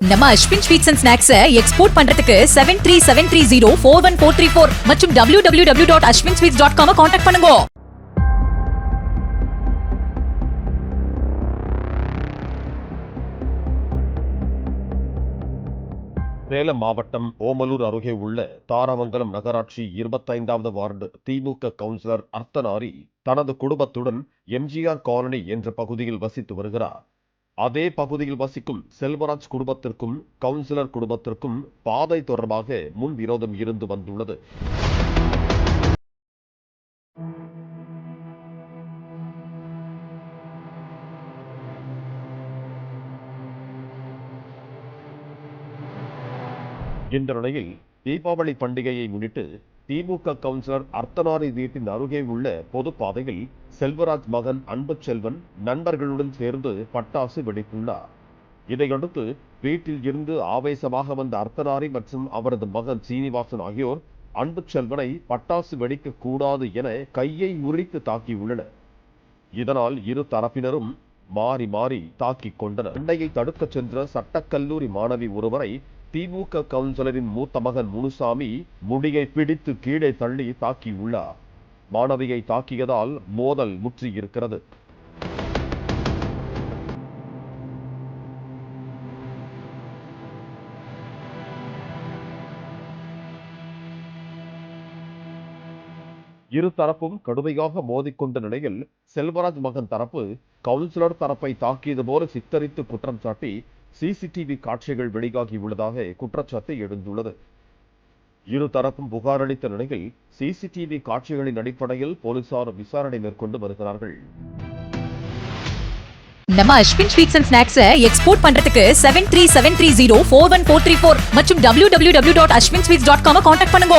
நம்ம Aswin sweets and snacks export பண்றதுக்கு seven three seven three zero four one four three four மற்றும் W W W dot Aswin sweets dot com contact பண்ணுங்க. சேலம் மாவட்டம் ஓமலூர் அருகே உள்ள தாராமங்கலம் நகராட்சி இருபத்தைந்தாவது வார்டு திமுக கவுன்சிலர் அர்த்தனாரி தனது குடும்பத்துடன் எம்ஜிஆர் காலனி என்ற பகுதியில் வசித்து வருகிறார். அதே பகுதியில் வசிக்கும் செல்வராஜ் குடும்பத்திற்கும் கவுன்சிலர் குடும்பத்திற்கும் பாதை தொடர்பாக முன் விரோதம் இருந்து வந்துள்ளது. இந்த நிலையில் தீபாவளி பண்டிகையை முன்னிட்டு திமுக கவுன்சிலர் அர்த்தனாரி வீட்டின் அருகே உள்ள பொதுப்பாதையில் செல்வராஜ் மகன் அன்பு செல்வன் நண்பர்களுடன் சேர்ந்து பட்டாசு வெடித்துள்ளார். இதையடுத்து வீட்டில் இருந்து ஆவேசமாக வந்த அர்த்தனாரி மற்றும் அவரது மகன் சீனிவாசன் ஆகியோர் அன்பு செல்வனை பட்டாசு வெடிக்க கூடாது என கையை உரித்து தாக்கியுள்ளனர். இதனால் இரு தரப்பினரும் மாறி மாறி தாக்கிக் கொண்டனர். அண்டையை தடுக்கச் சென்ற சட்டக்கல்லூரி மாணவி ஒருவரை திமுக கவுன்சிலரின் மூத்த மகன் முனுசாமி முடியை பிடித்து கீழே தள்ளி தாக்கியுள்ளார். மாணவியை தாக்கியதால் மோதல் முற்றியிருக்கிறது. இரு தரப்பும் கடுமையாக மோதிக்கொண்ட நிலையில் செல்வராஜ் மகன் தரப்பு கவுன்சிலர் தரப்பை தாக்கியது போல சித்தரித்து குற்றம் சாட்டி சிசிடிவி காட்சிகள் வெளியாகியுள்ளதாக குற்றச்சாட்டு எழுந்துள்ளது. இரு தரப்பும் புகார் அளித்த நிலையில் சிசிடிவி காட்சிகளின் அடிப்படையில் போலீசார் விசாரணை மேற்கொண்டு வருகிறார்கள். நம்ம Aswin sweets and snacks export பண்றதுக்கு seven three seven three zero four one four three four மற்றும் W W W dot Aswin sweets dot com contact பண்ணுங்க.